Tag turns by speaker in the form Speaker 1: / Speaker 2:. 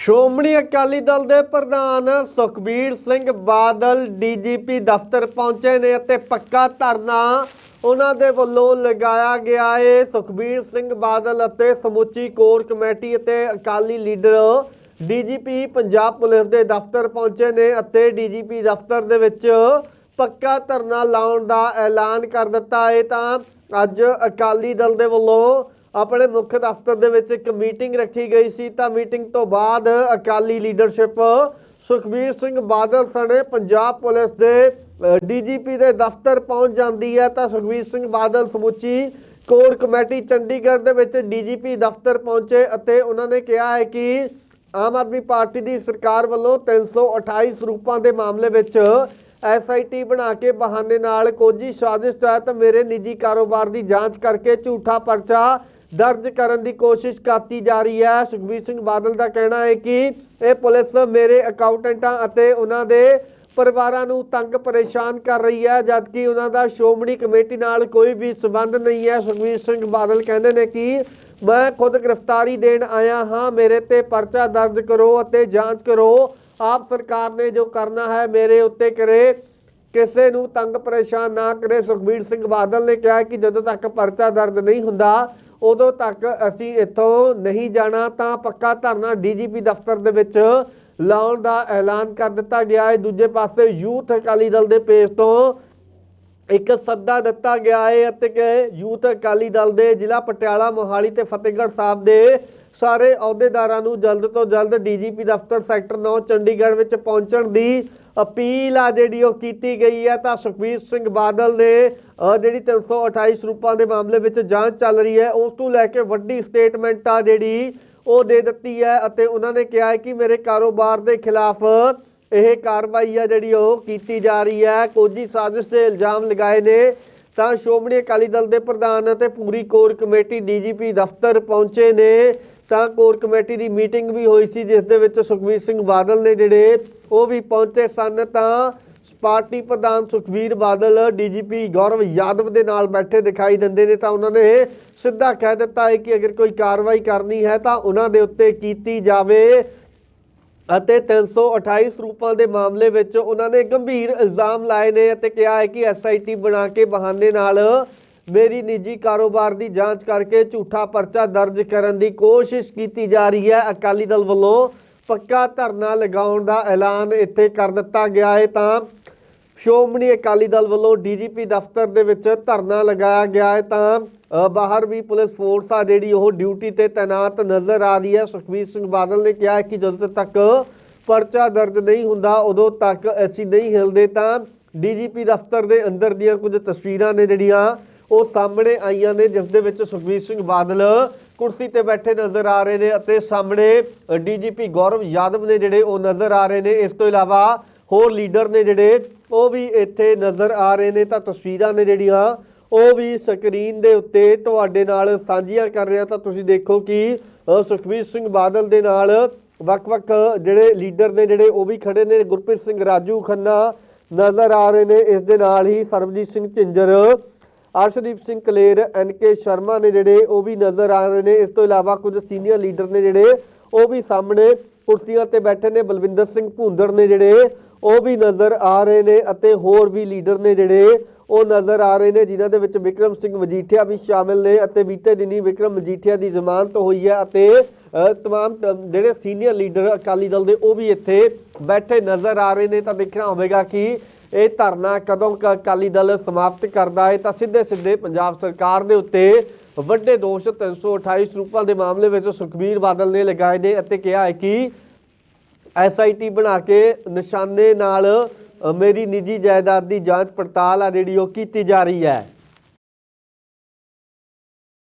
Speaker 1: ਸ਼੍ਰੋਮਣੀ ਅਕਾਲੀ ਦਲ ਦੇ ਪ੍ਰਧਾਨ ਸੁਖਬੀਰ ਸਿੰਘ ਬਾਦਲ ਡੀਜੀਪੀ ਦਫ਼ਤਰ ਪਹੁੰਚੇ ਨੇ ਅਤੇ ਪੱਕਾ ਧਰਨਾ ਉਹਨਾਂ ਦੇ ਵੱਲੋਂ ਲਗਾਇਆ ਗਿਆ ਏ। ਸੁਖਬੀਰ ਸਿੰਘ ਬਾਦਲ ਅਤੇ ਸਮੁੱਚੀ ਕੋਰ ਕਮੇਟੀ ਅਤੇ Akali leader DGP Punjab police ਦੇ ਦਫ਼ਤਰ ਪਹੁੰਚੇ ਨੇ ਅਤੇ ਡੀਜੀਪੀ ਦਫ਼ਤਰ ਦੇ ਵਿੱਚ ਪੱਕਾ ਧਰਨਾ ਲਾਉਣ ਦਾ ਐਲਾਨ ਕਰ ਦਿੱਤਾ ਹੈ ਤਾਂ ਅੱਜ ਅਕਾਲੀ ਦਲ ਦੇ ਵੱਲੋਂ ਆਪਣੇ ਮੁੱਖ ਦਫ਼ਤਰ ਦੇ ਵਿੱਚ ਇੱਕ ਮੀਟਿੰਗ ਰੱਖੀ ਗਈ ਸੀ। ਤਾਂ ਮੀਟਿੰਗ ਤੋਂ ਬਾਅਦ ਅਕਾਲੀ ਲੀਡਰਸ਼ਿਪ ਸੁਖਬੀਰ ਸਿੰਘ ਬਾਦਲ ਸਣੇ ਪੰਜਾਬ ਪੁਲਿਸ ਦੇ ਡੀਜੀਪੀ ਦੇ ਦਫ਼ਤਰ ਪਹੁੰਚ ਜਾਂਦੀ ਹੈ। ਤਾਂ ਸੁਖਬੀਰ ਸਿੰਘ ਬਾਦਲ ਸਮੁੱਚੀ ਕੋਰ ਕਮੇਟੀ ਚੰਡੀਗੜ੍ਹ ਦੇ ਵਿੱਚ ਡੀਜੀਪੀ ਦਫ਼ਤਰ ਪਹੁੰਚੇ ਅਤੇ ਉਹਨਾਂ ਨੇ ਕਿਹਾ ਹੈ ਕਿ ਆਮ ਆਦਮੀ ਪਾਰਟੀ ਦੀ ਸਰਕਾਰ ਵੱਲੋਂ 328 ਸਰੂਪਾਂ ਦੇ ਮਾਮਲੇ ਵਿੱਚ ਐਸਆਈਟੀ ਬਣਾ ਕੇ ਬਹਾਨੇ ਨਾਲ ਕੋਜੀ ਸਾਜ਼ਿਸ਼ ਤਹਿਤ ਮੇਰੇ ਨਿੱਜੀ ਕਾਰੋਬਾਰ ਦੀ ਜਾਂਚ ਕਰਕੇ ਝੂਠਾ ਪਰਚਾ ਦਰਜ ਕਰਨ ਦੀ ਕੋਸ਼ਿਸ਼ ਕੀਤੀ ਜਾ ਰਹੀ ਹੈ। ਸੁਖਬੀਰ ਸਿੰਘ ਬਾਦਲ ਦਾ ਕਹਿਣਾ ਹੈ ਕਿ ਇਹ ਪੁਲਿਸ ਮੇਰੇ ਅਕਾਊਂਟੈਂਟਾਂ ਅਤੇ ਉਹਨਾਂ ਦੇ ਪਰਿਵਾਰਾਂ ਨੂੰ ਤੰਗ ਪਰੇਸ਼ਾਨ ਕਰ ਰਹੀ ਹੈ, ਜਦਕਿ ਉਹਨਾਂ ਦਾ ਸ਼੍ਰੋਮਣੀ ਕਮੇਟੀ ਨਾਲ ਕੋਈ ਵੀ ਸਬੰਧ ਨਹੀਂ ਹੈ। ਸੁਖਬੀਰ ਸਿੰਘ ਬਾਦਲ ਕਹਿੰਦੇ ਨੇ ਕਿ ਮੈਂ ਖੁਦ ਗ੍ਰਿਫਤਾਰੀ ਦੇਣ ਆਇਆ ਹਾਂ। ਮੇਰੇ ਤੇ ਪਰਚਾ ਦਰਜ ਕਰੋ ਅਤੇ ਜਾਂਚ ਕਰੋ। ਆਪ ਸਰਕਾਰ ਨੇ ਜੋ ਕਰਨਾ ਹੈ, ਮੇਰੇ ਉੱਤੇ ਕਰੇ। ਕਿਸੇ ਨੂੰ ਤੰਗ ਪਰੇਸ਼ਾਨ ਨਾ ਕਰੇ। ਸੁਖਬੀਰ ਸਿੰਘ ਬਾਦਲ ਨੇ ਕਿਹਾ ਕਿ ਜਦੋਂ ਤੱਕ ਪਰਚਾ ਦਰਜ ਨਹੀਂ ਹੁੰਦਾ ਉਦੋਂ ਤੱਕ ਅਸੀਂ ਇੱਥੋਂ ਨਹੀਂ ਜਾਣਾ, ਤਾਂ ਪੱਕਾ ਧਰਨਾ ਡੀਜੀਪੀ ਦਫ਼ਤਰ ਦੇ ਵਿੱਚ ਲਾਉਣ ਦਾ ਐਲਾਨ ਕਰ ਦਿੱਤਾ ਗਿਆ ਹੈ। ਦੂਜੇ ਪਾਸੇ ਯੂਥ ਅਕਾਲੀ ਦਲ ਦੇ ਪੇਜ ਤੋਂ ਇੱਕ ਸੱਦਾ ਦਿੱਤਾ ਗਿਆ ਹੈ ਅਤੇ ਕਿ ਯੂਥ ਅਕਾਲੀ ਦਲ ਦੇ ਜ਼ਿਲ੍ਹਾ ਪਟਿਆਲਾ, ਮੋਹਾਲੀ ਤੇ ਫਤਿਹਗੜ੍ਹ ਸਾਹਿਬ ਦੇ ਸਾਰੇ ਅਹੁਦੇਦਾਰਾਂ ਨੂੰ ਜਲਦ ਤੋਂ ਜਲਦ ਡੀਜੀਪੀ ਦਫ਼ਤਰ ਸੈਕਟਰ 9 ਚੰਡੀਗੜ੍ਹ ਵਿੱਚ ਪਹੁੰਚਣ ਦੀ ਅਪੀਲ ਆ ਜਿਹੜੀ ਉਹ ਕੀਤੀ ਗਈ ਹੈ। ਤਾਂ ਸੁਖਬੀਰ ਸਿੰਘ ਬਾਦਲ ਨੇ, ਅਹ, ਜਿਹੜੀ 328 ਸਰੂਪਾਂ ਦੇ ਮਾਮਲੇ ਵਿੱਚ ਜਾਂਚ ਚੱਲ ਰਹੀ ਹੈ, ਉਸ ਤੋਂ ਲੈ ਕੇ ਵੱਡੀ ਸਟੇਟਮੈਂਟ ਆ ਜਿਹੜੀ ਉਹ ਦੇ ਦਿੱਤੀ ਹੈ ਅਤੇ ਉਹਨਾਂ ਨੇ ਕਿਹਾ ਹੈ ਕਿ ਮੇਰੇ ਕਾਰੋਬਾਰ ਦੇ ਖਿਲਾਫ ਇਹ ਕਾਰਵਾਈ ਆ ਜਿਹੜੀ ਉਹ ਕੀਤੀ ਜਾ ਰਹੀ ਹੈ। ਕੋਜੀ ਸਾਜ਼ਿਸ਼ ਦੇ ਇਲਜ਼ਾਮ ਲਗਾਏ ਨੇ। ਤਾਂ ਸ਼੍ਰੋਮਣੀ ਅਕਾਲੀ ਦਲ ਦੇ ਪ੍ਰਧਾਨ ਅਤੇ ਪੂਰੀ ਕੋਰ ਕਮੇਟੀ ਡੀਜੀਪੀ ਦਫ਼ਤਰ ਪਹੁੰਚੇ ਨੇ। ਤਾਂ ਕੋਰ ਕਮੇਟੀ ਦੀ ਮੀਟਿੰਗ ਵੀ ਹੋਈ ਸੀ, ਜਿਸ ਦੇ ਵਿੱਚ ਸੁਖਬੀਰ ਸਿੰਘ ਬਾਦਲ ਨੇ ਜਿਹੜੇ ਉਹ ਵੀ ਪਹੁੰਚੇ ਸਨ, ਤਾਂ ਪਾਰਟੀ ਪ੍ਰਧਾਨ ਸੁਖਬੀਰ ਬਾਦਲ ਡੀਜੀਪੀ ਗੌਰਵ ਯਾਦਵ ਦੇ ਨਾਲ ਬੈਠੇ ਦਿਖਾਈ ਦਿੰਦੇ ਨੇ, ਤਾਂ ਉਹਨਾਂ ਨੇ ਸਿੱਧਾ ਕਹਿ ਦਿੱਤਾ ਹੈ ਕਿ ਅਗਰ ਕੋਈ ਕਾਰਵਾਈ ਕਰਨੀ ਹੈ, ਤਾਂ ਉਹਨਾਂ ਦੇ ਉੱਤੇ ਕੀਤੀ ਜਾਵੇ ਅਤੇ 328 ਸਰੂਪਾਂ ਦੇ ਮਾਮਲੇ ਵਿੱਚ ਉਹਨਾਂ ਨੇ ਗੰਭੀਰ ਇਲਜ਼ਾਮ ਲਾਏ ਨੇ ਅਤੇ ਕਿਹਾ ਹੈ ਕਿ ਐਸਆਈਟੀ ਬਣਾ ਕੇ ਬਹਾਨੇ ਨਾਲ ਮੇਰੀ ਨਿੱਜੀ ਕਾਰੋਬਾਰ ਦੀ ਜਾਂਚ ਕਰਕੇ ਝੂਠਾ ਪਰਚਾ ਦਰਜ ਕਰਨ ਦੀ ਕੋਸ਼ਿਸ਼ ਕੀਤੀ ਜਾ ਰਹੀ ਹੈ। ਅਕਾਲੀ ਦਲ ਵੱਲੋਂ ਪੱਕਾ ਧਰਨਾ ਲਗਾਉਣ ਦਾ ਐਲਾਨ ਇੱਥੇ ਕਰ ਦਿੱਤਾ ਗਿਆ ਹੈ ਤਾਂ ਸ਼੍ਰੋਮਣੀ ਅਕਾਲੀ ਦਲ ਵੱਲੋਂ ਡੀਜੀਪੀ ਦਫ਼ਤਰ ਦੇ ਵਿੱਚ ਧਰਨਾ ਲਗਾਇਆ ਗਿਆ ਹੈ ਤਾਂ ਬਾਹਰ ਵੀ ਪੁਲਿਸ ਫੋਰਸ ਆ ਜਿਹੜੀ ਉਹ ਡਿਊਟੀ ਤੇ ਤਾਇਨਾਤ ਨਜ਼ਰ ਆ ਰਹੀ ਹੈ। ਸੁਖਬੀਰ ਸਿੰਘ ਬਾਦਲ ਨੇ ਕਿਹਾ ਕਿ ਜਦੋਂ ਤੱਕ ਪਰਚਾ ਦਰਜ ਨਹੀਂ ਹੁੰਦਾ, ਉਦੋਂ ਤੱਕ ਅਸੀਂ ਨਹੀਂ ਹਿਲਦੇ ਤਾਂ ਡੀਜੀਪੀ ਦਫ਼ਤਰ ਦੇ ਅੰਦਰ ਦੀਆਂ ਕੁਝ ਤਸਵੀਰਾਂ ਨੇ ਜਿਹੜੀਆਂ ਉਹ ਸਾਹਮਣੇ ਆਈਆਂ ਨੇ, ਜਿਸ ਦੇ ਵਿੱਚ ਸੁਖਬੀਰ ਸਿੰਘ ਬਾਦਲ ਕੁਰਸੀ ਤੇ ਬੈਠੇ ਨਜ਼ਰ ਆ ਰਹੇ ਨੇ ਅਤੇ ਸਾਹਮਣੇ ਡੀਜੀਪੀ ਗੌਰਵ ਯਾਦਵ ਨੇ ਜਿਹੜੇ ਉਹ ਨਜ਼ਰ ਆ ਰਹੇ ਨੇ। ਇਸ ਤੋਂ ਇਲਾਵਾ ਹੋਰ ਲੀਡਰ ਨੇ ਜਿਹੜੇ, ਉਹ ਵੀ ਇੱਥੇ ਨਜ਼ਰ ਆ ਰਹੇ ਨੇ। ਤਾਂ ਤਸਵੀਰਾਂ ਨੇ ਜਿਹੜੀਆਂ, ਉਹ ਵੀ ਸਕਰੀਨ ਦੇ ਉੱਤੇ ਤੁਹਾਡੇ ਨਾਲ ਸਾਂਝੀਆਂ ਕਰ ਰਿਹਾ। ਤਾਂ ਤੁਸੀਂ ਦੇਖੋ ਕਿ ਸੁਖਬੀਰ ਸਿੰਘ ਬਾਦਲ ਦੇ ਨਾਲ ਵੱਖ-ਵੱਖ ਜਿਹੜੇ ਲੀਡਰ ਨੇ ਜਿਹੜੇ, ਉਹ ਵੀ ਖੜੇ ਨੇ। ਗੁਰਪ੍ਰੀਤ ਸਿੰਘ ਰਾਜੂ ਖੰਨਾ ਨਜ਼ਰ ਆ ਰਹੇ ਨੇ। ਇਸ ਦੇ ਨਾਲ ਹੀ ਸਰਬਜੀਤ ਸਿੰਘ ਝਿੰਜਰ ਅਰਸ਼ਦੀਪ ਸਿੰਘ ਕਲੇਰ ਐਨ ਕੇ ਸ਼ਰਮਾ ਨੇ ਜਿਹੜੇ ਉਹ ਵੀ ਨਜ਼ਰ ਆ ਰਹੇ ਨੇ। ਇਸ ਤੋਂ ਇਲਾਵਾ ਕੁਝ ਸੀਨੀਅਰ ਲੀਡਰ ਨੇ ਜਿਹੜੇ ਉਹ ਵੀ ਸਾਹਮਣੇ ਕੁਰਸੀਆਂ ਤੇ ਬੈਠੇ ਨੇ। ਬਲਵਿੰਦਰ ਸਿੰਘ ਭੁੰਦੜ ਨੇ ਜਿਹੜੇ ਉਹ ਵੀ ਨਜ਼ਰ ਆ ਰਹੇ ਨੇ ਅਤੇ ਹੋਰ ਵੀ ਲੀਡਰ ਨੇ ਜਿਹੜੇ ਉਹ ਨਜ਼ਰ ਆ ਰਹੇ ਨੇ ਜਿਨ੍ਹਾਂ ਦੇ ਵਿੱਚ ਵਿਕਰਮ ਸਿੰਘ ਮਜੀਠੀਆ ਵੀ ਸ਼ਾਮਿਲ ਨੇ ਅਤੇ ਬੀਤੇ ਦਿਨੀ ਵਿਕਰਮ ਮਜੀਠੀਆ ਦੀ ਜ਼ਮਾਨਤ ਹੋਈ ਹੈ ਅਤੇ ਅ, ਤਮਾਮ ਜਿਹੜੇ ਸੀਨੀਅਰ ਲੀਡਰ ਅਕਾਲੀ ਦਲ ਦੇ ਉਹ ਵੀ ਇੱਥੇ ਬੈਠੇ ਨਜ਼ਰ ਆ ਰਹੇ ਨੇ। ਤਾਂ ਦੇਖਣਾ ਹੋਵੇਗਾ ਕਿ ਇਹ ਧਰਨਾ ਕਦੋਂ ਕ ਅਕਾਲੀ ਦਲ ਸਮਾਪਤ ਕਰਦਾ ਹੈ, ਤਾਂ ਸਿੱਧੇ ਸਿੱਧੇ ਪੰਜਾਬ ਸਰਕਾਰ ਦੇ ਉੱਤੇ ਵੱਡੇ ਦੋਸ਼ 328 ਸਰੂਪਾਂ ਦੇ ਮਾਮਲੇ ਵਿੱਚ ਸੁਖਬੀਰ ਬਾਦਲ ਨੇ ਲਗਾਏ ਨੇ ਅਤੇ ਕਿਹਾ ਹੈ ਕਿ ਐਸਆਈਟੀ ਬਣਾ ਕੇ ਨਿਸ਼ਾਨੇ ਨਾਲ ਮੇਰੀ ਨਿੱਜੀ ਜਾਇਦਾਦ ਦੀ ਜਾਂਚ ਪੜਤਾਲ ਆ ਜਿਹੜੀ ਉਹ ਕੀਤੀ ਜਾ ਰਹੀ ਹੈ।